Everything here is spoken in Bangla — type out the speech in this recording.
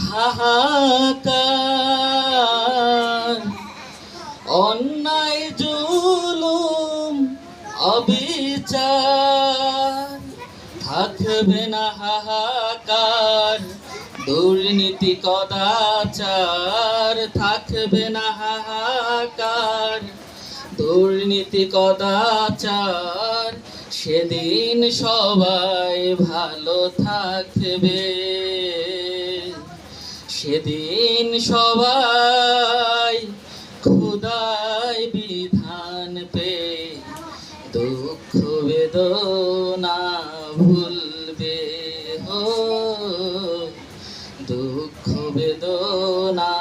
হাহাকার। অন্যায়, জুলুম, অবিচার। থাকবে না হাহাকার, দুর্নীতি, কদাচার। থাকবে না হাহাকার, দুর্নীতি, কদাচার। সেদিন সবাই ভালো থাকবে। সেদিন সবাই খুদাই বিধান পে দুঃখ বেদনা ভুলবে হো দুঃখ বেদনা